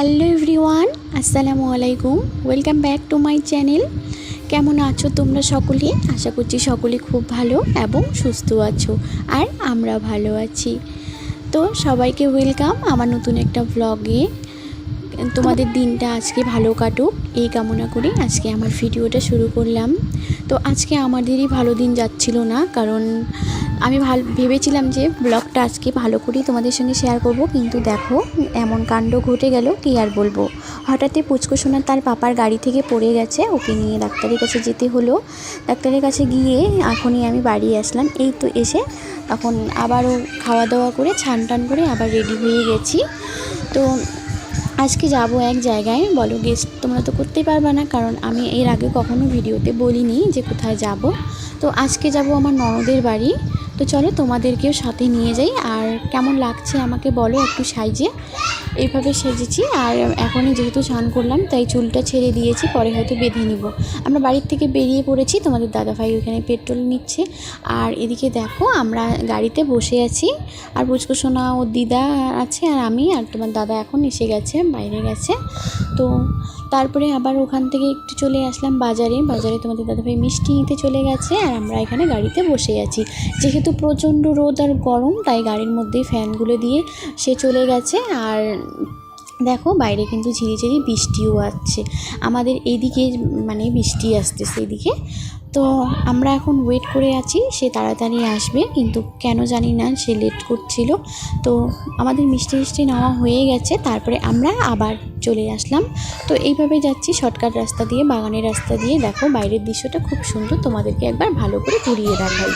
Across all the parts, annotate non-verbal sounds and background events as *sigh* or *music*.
Hello everyone, আসসালামু আলাইকুম। Welcome back to my channel. কেমন আছো তোমরা সকলে? আশা করছি সকলে খুব ভালো এবং সুস্থ আছো আর আমরা ভালো আছি। তো সবাইকে ওয়েলকাম আমার নতুন একটা ব্লগে তোমাদের দিনটা আজকে ভালো কাটুক, এই কামনা করে আজকে আমার ভিডিওটা শুরু করলাম। তো আজকে আমাদেরই ভালো দিন যাচ্ছিল না, কারণ আমি ভালো, ভেবেছিলাম যে ব্লগটা আজকে ভালো করেই তোমাদের সঙ্গে শেয়ার করব, কিন্তু দেখো এমন কাণ্ড ঘটে গেল, কি আর বলব। হঠাৎই পুচকু সোনা তার পাপার গাড়ি থেকে পড়ে গেছে, ওকে নিয়ে ডাক্তারের কাছে যেতে হলো। ডাক্তারের কাছে গিয়ে এখনই আমি বাড়ি আসলাম, এই তো এসে তখন আবারও খাওয়া দাওয়া করে ছান টান করে আবার রেডি হয়ে গেছি। তো আজকে যাব এক জায়গায়। বলো গেস্ট তোমরা তো করতেই পারবে না, কারণ আমি এর আগে কখনো ভিডিওতে বলিনি যে কোথায় যাব। তো আজকে যাব আমার ননদের বাড়ি। তো চলো তোমাদেরকেও সাথে নিয়ে যাই। আর কেমন লাগছে আমাকে বলো একটু সাইজে। এইভাবে সেজেছি। আর এখনই যেহেতু স্নান করলাম, তাই চুলটা ছেড়ে দিয়েছি, পরে হয়তো বেঁধে নিব। আমরা বাড়ির থেকে বেরিয়ে পড়েছি, তোমাদের দাদাভাই ওখানে পেট্রোল নিচ্ছে। আর এদিকে দেখো, আমরা গাড়িতে বসে আছি। আর পুচকু সোনা ও দিদা আছে, আর আমি আর তোমার দাদা এখন এসে গেছে, বাইরে গেছে। তো তারপরে আবার ওখান থেকে একটু চলে আসলাম বাজারে। বাজারে তোমাদের দাদাভাই মিষ্টি নিতে চলে গেছে আর আমরা এখানে গাড়িতে বসে আছি। যেহেতু প্রচণ্ড রোদ আর গরম, তাই গাড়ির মধ্যেই ফ্যানগুলো দিয়ে সে চলে গেছে। আর দেখো, বাইরে কিন্তু ঝিরিঝিরি বৃষ্টিও আসছে আমাদের এইদিকে মানে বৃষ্টি আসতেছে এদিকে তো আমরা এখন ওয়েট করে আছি, সে তাড়াতাড়ি আসবে। কিন্তু কেন জানি না, সে লেট করছিল। তো আমাদের মিষ্টি মিষ্টি নেওয়া হয়ে গেছে। তারপরে আমরা আবার চলে আসলাম। তো এইভাবে যাচ্ছি শর্টকাট রাস্তা দিয়ে, বাগানের রাস্তা দিয়ে। দেখো বাইরের দৃশ্যটা খুব সুন্দর, তোমাদেরকে একবার ভালো করে ঘুরিয়ে দেখাই।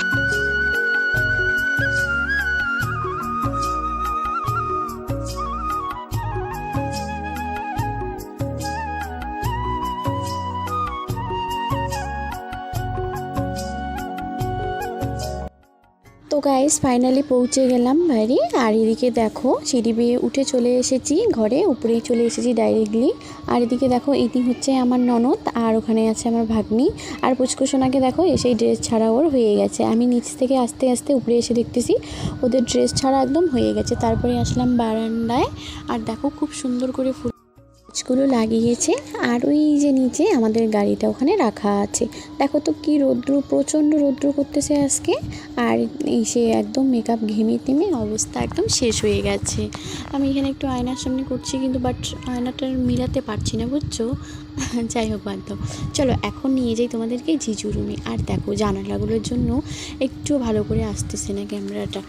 তো গাইস ফাইনালি পৌঁছে গেলাম বাইরে আর এদিকে দেখো, সিঁড়ি বেয়ে উঠে চলে এসেছি ঘরে, উপরেই চলে এসেছি ডাইরেক্টলি আর এদিকে দেখো এটি হচ্ছে আমার ননদ, আর ওখানে আছে আমার ভাগ্নি। আর পুচকুসোনাকে দেখো, এসেই ড্রেস ছাড়া ওর হয়ে গেছে। আমি নিচ থেকে আস্তে আস্তে উপরে এসে দেখতেছি, ওদের ড্রেস ছাড়া একদম হয়ে গেছে। তারপরে আসলাম বারান্দায়। আর দেখো, খুব সুন্দর করে ফুল গাছগুলো লাগিয়েছে আর ওই যে নিচে আমাদের গাড়িটা ওখানে রাখা আছে। দেখো তো কি রৌদ্র, প্রচণ্ড রৌদ্র করতেছে আজকে। আর সে একদম মেকআপ ঘেমে টেমে অবস্থা একদম শেষ হয়ে গেছে। আমি এখানে একটু আয়নার সামনে করছি কিন্তু বাট আয়নাটা মিলাতে পারছি না, বুঝছ? *laughs* যাই হোক দাও। চলো এখন নিয়ে যাই তোমাদেরকে জিজু রুমে আর দেখো জানালাগুলোর জন্য একটু ভালো করে আসতেছে না ক্যামেরাটা।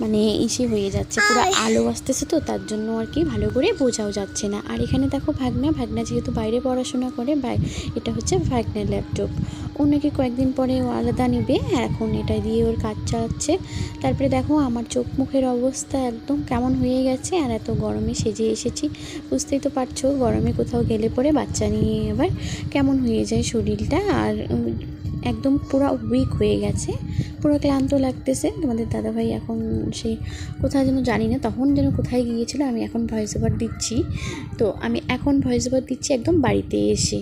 মানে ইসে হয়ে যাচ্ছে পুরো আলো আসতেছে তো তার জন্য আর কি ভালো করে বোঝাও যাচ্ছে না। আর এখানে দেখো ভাগনা ভাগনা যেহেতু বাইরে পড়াশোনা করে বাই এটা হচ্ছে ভাগনার ল্যাপটপ ও নাকি কয়েকদিন পরে ও আলাদা নেবে এখন এটা দিয়ে ওর কাজ চালাচ্ছে। তারপরে দেখো আমার চোখ মুখের অবস্থা একদম কেমন হয়ে গেছে আর এত গরমে সেজে এসেছি। বুঝতেই তো পারছ গরমে কোথাও গেলে পরে বাচ্চা নিয়ে আবার কেমন হয়ে যায় শরীরটা আর একদম পুরো উইক হয়ে গেছে। পুরো ক্লান্ত লাগতেছে। তোমাদের দাদাভাই এখন সে কোথায় যেন জানি না, তখন যেন কোথায় গিয়েছিল, আমি এখন ভয়েস ওভার দিচ্ছি। তো আমি এখন ভয়েস ওভার দিচ্ছি একদম বাড়িতে এসে।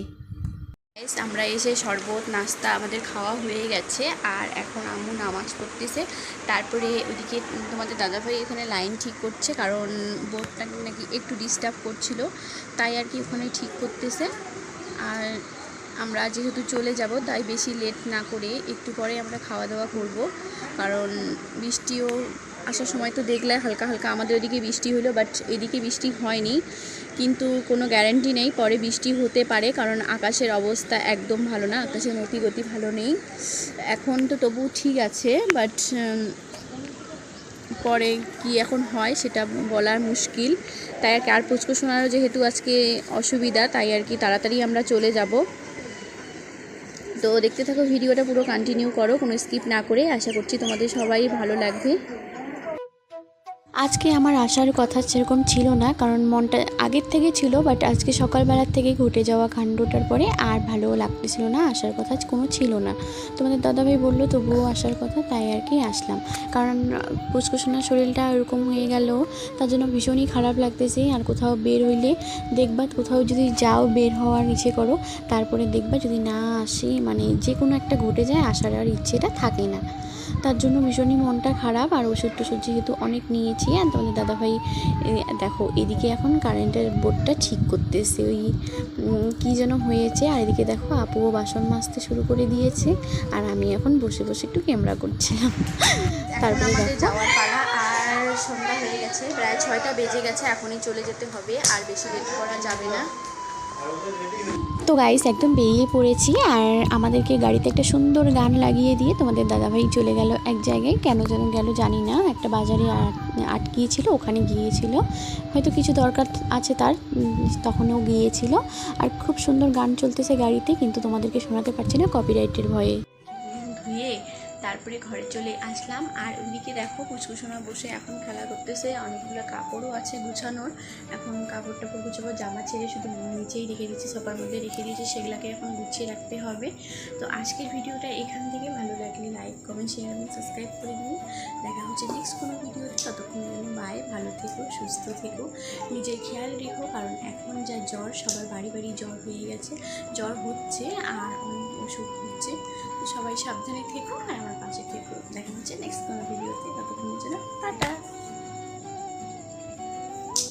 আমরা এসে শরবত, নাস্তা আমাদের খাওয়া হয়ে গেছে, আর এখন আম্মু নামাজ পড়তেছে। তারপরে ওইদিকে তোমাদের দাদাভাই এখানে লাইন ঠিক করছে, কারণ বোর্ডটা নাকি একটু ডিস্টার্ব করছিল, তাই আর কি ওখানে ঠিক করতেছে। আর আমরা যেহেতু চলে যাব, তাই বেশি লেট না করে একটু পরে আমরা খাওয়া দাওয়া করব। কারণ বৃষ্টিও আসার সময় তো দেখলে হালকা হালকা আমাদের ওদিকে বৃষ্টি হলো বাট এদিকে বৃষ্টি হয়নি। কিন্তু কোনো গ্যারান্টি নেই, পরে বৃষ্টি হতে পারে, কারণ আকাশের অবস্থা একদম ভালো না, আকাশের মতি গতি ভালো নেই। এখন তো তবু ঠিক আছে বাট পরে কি এখন হয় সেটা বলার মুশকিল। তাই আর কি, আর পুচকু শোনারও যেহেতু আজকে অসুবিধা, তাই আর কি তাড়াতাড়ি আমরা চলে যাব। তো দেখতে থাকো, ভিডিওটা পুরো কন্টিনিউ করো, কোনো স্কিপ না করে। আশা করছি তোমাদের সবাই ভালো লাগবে। আজকে আমার আসার কথা সেরকম ছিল না, কারণ মনটা আগের থেকে ছিল বাট আজকে সকালবেলার থেকে ঘটে যাওয়া কাণ্ডটার পরে আর ভালো লাগতেছিল না, আসার কথা কোনো ছিল না। তোমাদের দাদাভাই বলল, তবুও আসার কথা তাই আর কি আসলাম। কারণ পুষ্কুসোনার শরীরটা এরকম হয়ে গেল, তার জন্য ভীষণই খারাপ লাগতেছে। আর কোথাও বের হইলে দেখবা, কোথাও যদি যাও বের হওয়ার ইচ্ছে করো, তারপরে দেখবা যদি না আসে মানে যে কোনো একটা ঘটে যায়, আসার আর ইচ্ছেটা থাকে না। তার জন্য ভীষণই মনটা খারাপ। আর ওষুধ টষুধ যেহেতু অনেক নিয়েছি আর তোমাদের দাদাভাই দেখো এদিকে এখন কারেন্টের বোর্ডটা ঠিক করতেছে। ওই কী যেন হয়েছে। আর এদিকে দেখো আপুও বাসন মাজতে শুরু করে দিয়েছে। আর আমি এখন বসে বসে একটু ক্যামেরা করছিলাম। তারপরে দেখো। আর সন্ধ্যা হয়ে গেছে। প্রায় ছয়টা বেজে গেছে এখনই চলে যেতে হবে। আর বেশি লেট করা যাবে না। তো গাইস একদম বেরিয়ে পড়েছি আর আমাদেরকে গাড়িতে একটা সুন্দর গান লাগিয়ে দিয়ে তোমাদের দাদাভাই চলে গেল এক জায়গায়। কেন যেন গেল জানি না। একটা বাজারে আট- আটকিয়েছিল, ওখানে গিয়েছিল। হয়তো কিছু দরকার আছে তার তখনও গিয়েছিল। আর খুব সুন্দর গান চলতেছে গাড়িতে, কিন্তু তোমাদেরকে শোনাতে পারছি না কপিরাইটের ভয়ে। ধুয়ে তারপরে ঘরে চলে আসলাম। আর ওদিকে দেখো কুচকুচোনা বসে এখন খেলা করতেছে। অনেকগুলো কাপড়ও আছে গুছানোর। এখন কাপড় টাপড় গুছাবো, জামা ছেড়ে শুধু নিচেই রেখে দিচ্ছি, সোফার মধ্যে রেখে দিয়েছি, সেগুলোকে এখন গুছিয়ে রাখতে হবে। তো আজকের ভিডিওটা এখান থেকে। ভালো লাগলে লাইক কমেন্ট শেয়ার এবং সাবস্ক্রাইব করে দিন। দেখা হচ্ছে নেক্সট কোনো ভিডিওতে ততক্ষণ জন্য বাই ভালো থেকো, সুস্থ থেকো। নিজের খেয়াল রেখো, কারণ এখন যা জ্বর, সবার বাড়ি বাড়ি জ্বর হয়ে গেছে। জ্বর হচ্ছে আর অনেক ওষুধ হচ্ছে। তো সবাই সাবধানে থেকো আর পাশে থেকে দেখা হচ্ছে নেক্সট কোনো ভিডিওতে ততক্ষণের জন্য টাটা।